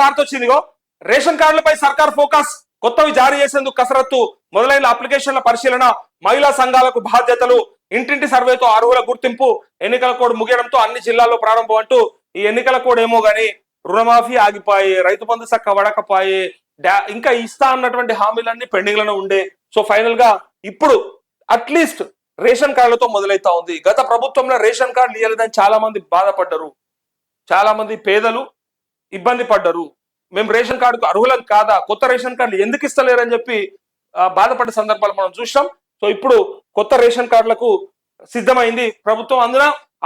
వార్త వచ్చిందిగో రేషన్ కార్డులపై సర్కార్ ఫోకస్ కొత్తవి జారీ చేసేందుకు కసరత్తు మొదలైన అప్లికేషన్ల పరిశీలన మహిళా సంఘాలకు బాధ్యతలు ఇంటింటి సర్వేతో అర్హుల గుర్తింపు ఎన్నికల కోడ్ ముగియడంతో అన్ని జిల్లాల్లో ప్రారంభం అంటూ ఈ ఎన్నికల కోడ్ ఏమో గానీ రుణమాఫీ ఆగిపోయి రైతు బంధు సక్క వడకపోయి ఇంకా ఇస్తా అన్నటువంటి హామీలన్నీ పెండింగ్లోనే ఉండే. సో ఫైనల్గా ఇప్పుడు అట్లీస్ట్ రేషన్ కార్డులతో మొదలైతా ఉంది. గత ప్రభుత్వంలో రేషన్ కార్డులు ఇవ్వలేదని చాలా మంది బాధపడ్డరు. చాలా మంది పేదలు ఇబ్బంది పడ్డరు. మేము రేషన్ కార్డుకు అర్హులం కాదా? కొత్త రేషన్ కార్డులు ఎందుకు ఇస్తలేరని చెప్పి బాధపడ్డ సందర్భాలు మనం చూసాం సో ఇప్పుడు కొత్త రేషన్ కార్డులకు సిద్ధమైంది ప్రభుత్వం. అందున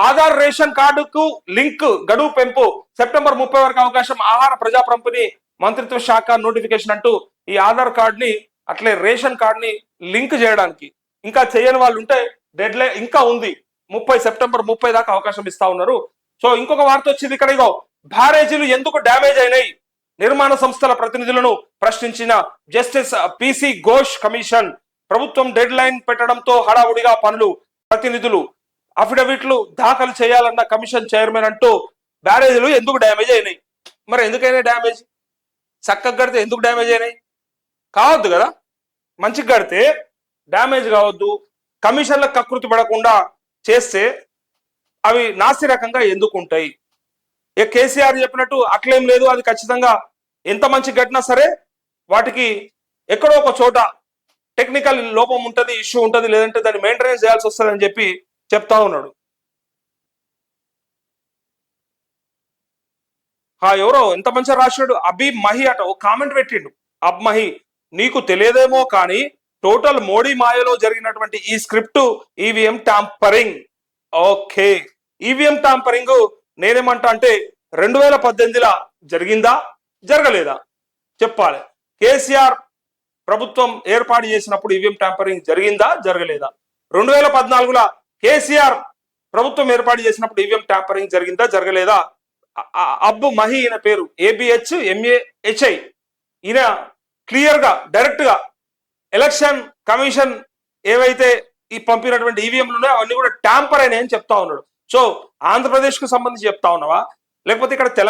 ఆధార్ రేషన్ కార్డుకు లింక్ గడువు పెంపు. సెప్టెంబర్ ముప్పై వరకు అవకాశం ఆహార ప్రజా పంపిణీ మంత్రిత్వ శాఖ నోటిఫికేషన్ అంటూ ఈ ఆధార్ కార్డుని అట్లే రేషన్ కార్డుని లింక్ చేయడానికి. ఇంకా చేయని వాళ్ళు ఉంటే డెడ్ లైన్ ఇంకా ఉంది. ముప్పై సెప్టెంబర్ ముప్పై దాకా అవకాశం ఇస్తా ఉన్నారు. సో ఇంకొక వార్త వచ్చింది ఇక్కడ ఇగో. బ్యారేజీలు ఎందుకు డ్యామేజ్ అయినాయి? నిర్మాణ సంస్థల ప్రతినిధులను ప్రశ్నించిన జస్టిస్ పిసి ఘోష్ కమిషన్ ప్రభుత్వం డెడ్ లైన్ పెట్టడంతో హడావుడిగా పనులు ప్రతినిధులు అఫిడవిట్లు దాఖలు చేయాలన్న కమిషన్ చైర్మన్ అంటూ బ్యారేజీలు ఎందుకు డ్యామేజ్ అయినాయి? మరి ఎందుకైనా డ్యామేజ్? చక్కగా కడితే ఎందుకు డ్యామేజ్ అయినాయి? కావద్దు కదా? మంచిగా కడితే డ్యామేజ్ కావద్దు. కమిషన్లకు కకృతి పడకుండా చేస్తే అవి నాసి రకంగా ఎందుకు ఉంటాయి ఏ కేసీఆర్ చెప్పినట్టు అట్లేం లేదు అది ఖచ్చితంగా ఎంత మంచి ఘటన సరే వాటికి ఎక్కడో ఒక చోట టెక్నికల్ లోపం ఉంటుంది ఇష్యూ ఉంటుంది లేదంటే దాన్ని మెయింటెనెన్స్ చేయాల్సి వస్తుంది అని చెప్పి చెప్తా ఉన్నాడు. హా ఎవరో ఎంత మంచిగా రాశాడు అభి మహి అట ఒక కామెంట్ పెట్టిండు. అబ్ మహి నీకు తెలియదేమో కానీ టోటల్ మోడీ మాయలో జరిగినటువంటి ఈ script EVM tampering. Okay EVM tampering నేనేమంటా అంటే రెండు వేల పద్దెనిమిదిలా జరిగిందా? జరగలేదా? చెప్పాలి. కేసీఆర్ ప్రభుత్వం ఏర్పాటు చేసినప్పుడు ఈవీఎం ట్యాంపరింగ్ జరిగిందా? జరగలేదా? రెండు వేల పద్నాలుగులో కేసీఆర్ ప్రభుత్వం ఏర్పాటు చేసినప్పుడు ఈవీఎం ట్యాంపరింగ్ జరిగిందా? జరగలేదా? అబ్బు మహి ఈయన పేరు. ఏబిహెచ్ ఎంఏహెచ్ఐ. ఈయన క్లియర్గా ఎలక్షన్ కమిషన్ ఏవైతే ఈ పంపినటువంటి ఈవీఎంలు ఉన్నాయో అవన్నీ కూడా ట్యాంపర్ అయినాయని చెప్తా ఉన్నాడు. సో ఆంధ్రప్రదేశ్కు సంబంధించి చెప్తా ఉన్నావా? లేకపోతే ఇక్కడ తెలంగాణ